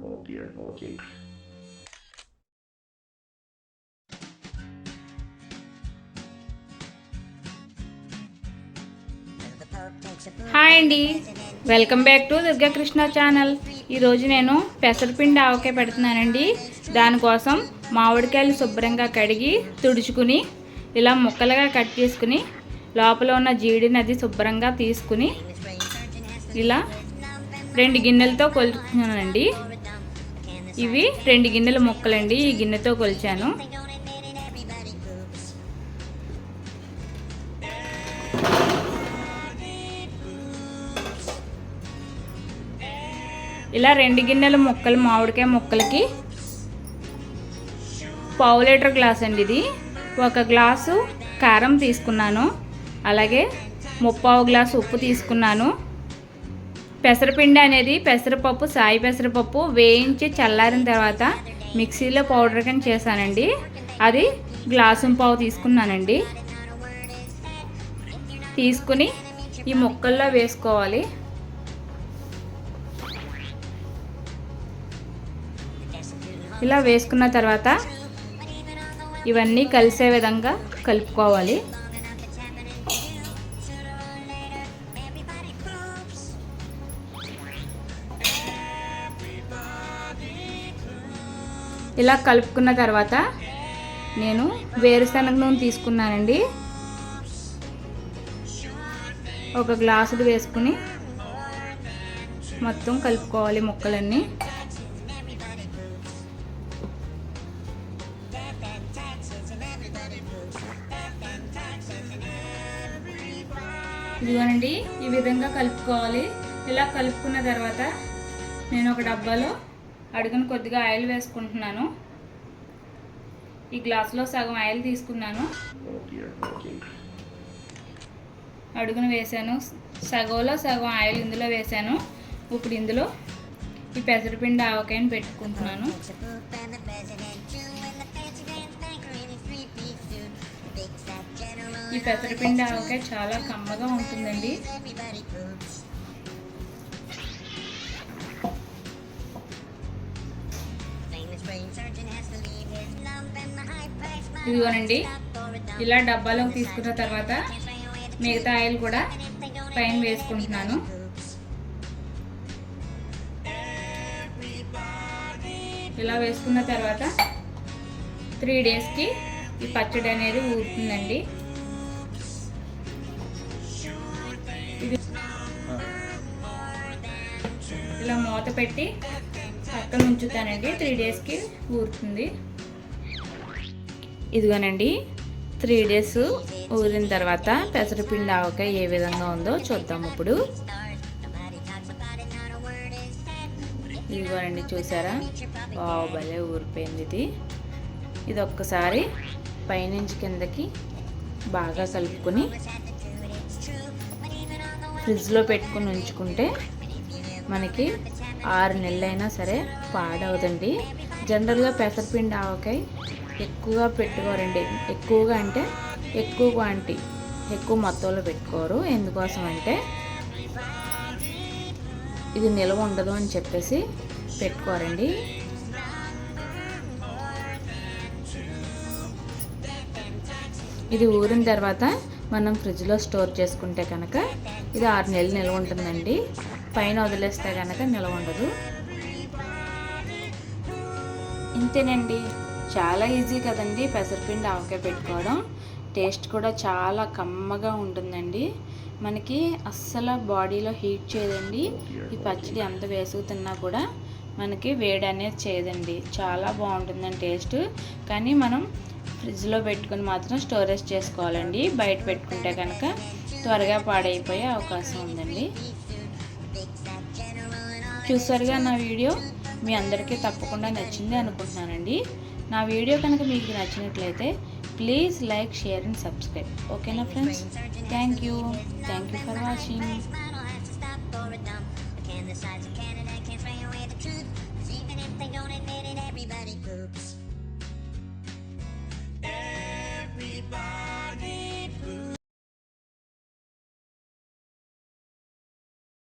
Oh dear, okay. Hi అండి. Welcome back to Durgakrishna channel ఈరోజు నేను పెసరపిండి ఆవకాయ పెడుతున్నానండి. దానికోసం మామిడికాయలు శుభ్రంగా కడిగి తుడుచుకుని ఇలా ముక్కలుగా కట్ చేసుకుని లోపల ఉన్న జీడిని అది శుభ్రంగా తీసుకుని ఇలా రెండు గిన్నెలతో కొలుచుకున్నానండి ఇవి రెండు గిన్నెల మొక్కలండి. ఈ గిన్నెతో కొలిచాను. ఇలా రెండు గిన్నెల ముక్కలు మామిడికాయ ముక్కలకి పావు లీటర్ గ్లాస్ అండి ఇది. ఒక గ్లాసు కారం తీసుకున్నాను. అలాగే ముప్పావు గ్లాసు ఉప్పు తీసుకున్నాను. పెసరపిండి అనేది పెసరపప్పు సాయి పెసరపప్పు వేయించి చల్లారిన తర్వాత మిక్సీలో పౌడర్ కింద చేశానండి. అది గ్లాసు పావు తీసుకున్నానండి. తీసుకుని ఈ ముక్కల్లో వేసుకోవాలి. ఇలా వేసుకున్న తర్వాత ఇవన్నీ కలిసే విధంగా కలుపుకోవాలి. ఇలా కలుపుకున్న తర్వాత నేను వేరుశనగ నూనె తీసుకున్నానండి. ఒక గ్లాసులు వేసుకుని మొత్తం కలుపుకోవాలి ముక్కలన్నీ. ఇదిగోనండి ఈ విధంగా కలుపుకోవాలి. ఇలా కలుపుకున్న తర్వాత నేను ఒక డబ్బాలో అడుగున కొద్దిగా ఆయిల్ వేసుకుంటున్నాను. ఈ గ్లాసులో సగం ఆయిల్ తీసుకున్నాను. అడుగున వేసాను. సగంలో సగం ఆయిల్ ఇందులో వేసాను. ఇప్పుడు ఇందులో ఈ పెసరపిండి ఆవకాయని పెట్టుకుంటున్నాను. ఈ పెసరపిండి ఆవకాయ చాలా కమ్మగా ఉంటుందండి. ఇదిగోనండి ఇలా డబ్బాలోకి తీసుకున్న తర్వాత మిగతా ఆయిల్ కూడా పైన వేసుకుంటున్నాను. ఇలా వేసుకున్న తర్వాత త్రీ డేస్కి ఈ పచ్చడి అనేది ఊరుతుందండి. ఇది ఇలా మూత పెట్టి పక్కన ఉంచుతానండి త్రీ డేస్కి ఊరుతుంది. ఇదిగోనండి త్రీ డేస్ ఊరిన తర్వాత పెసరపిండి ఆవకాయ ఏ విధంగా ఉందో చూద్దాం ఇప్పుడు. ఇదిగోనండి చూసారా? బావు భలే ఊరిపోయింది ఇది. ఇది ఒక్కసారి పైనుంచి కిందకి బాగా కలుపుకొని ఫ్రిడ్జ్లో పెట్టుకుని ఉంచుకుంటే మనకి ఆరు నెలలైనా సరే పాడవదండి. జనరల్గా పెసరపిండి ఆవకాయ ఎక్కువగా పెట్టుకోరండి. ఎక్కువగా అంటే ఎక్కువ క్వాంటిటీ ఎక్కువ మొత్తంలో పెట్టుకోరు. ఎందుకోసం అంటే ఇది నిల్వ ఉండదు అని చెప్పేసి పెట్టుకోరండి. ఇది ఊరిన తర్వాత మనం ఫ్రిడ్జ్లో స్టోర్ చేసుకుంటే కనుక ఇది ఆరు నెలలు నిల్వ ఉంటుందండి. పైన వదిలేస్తే కనుక నిల్వ ఉండదు. ఇంతేనండి. చాలా ఈజీ కదండి పెసరపిండి ఆవకాయ పెట్టుకోవడం. టేస్ట్ కూడా చాలా కమ్మగా ఉంటుందండి. మనకి అస్సలు బాడీలో హీట్ చేయదండి. ఈ పచ్చడి ఎంత వేసుకు తిన్నా కూడా మనకి వేడి అనేది చేయదండి. చాలా బాగుంటుందండి టేస్ట్. కానీ మనం ఫ్రిడ్జ్లో పెట్టుకుని మాత్రం స్టోరేజ్ చేసుకోవాలండి. బయట పెట్టుకుంటే కనుక త్వరగా పాడైపోయే అవకాశం ఉందండి. చూసారుగా నా వీడియో? మీ అందరికీ తప్పకుండా నచ్చింది అనుకుంటున్నానండి. నా వీడియో కనుక మీకు నచ్చినట్లయితే please like share and subscribe. ఓకేనా friends? Thank you. Thank you for watching. Everybody.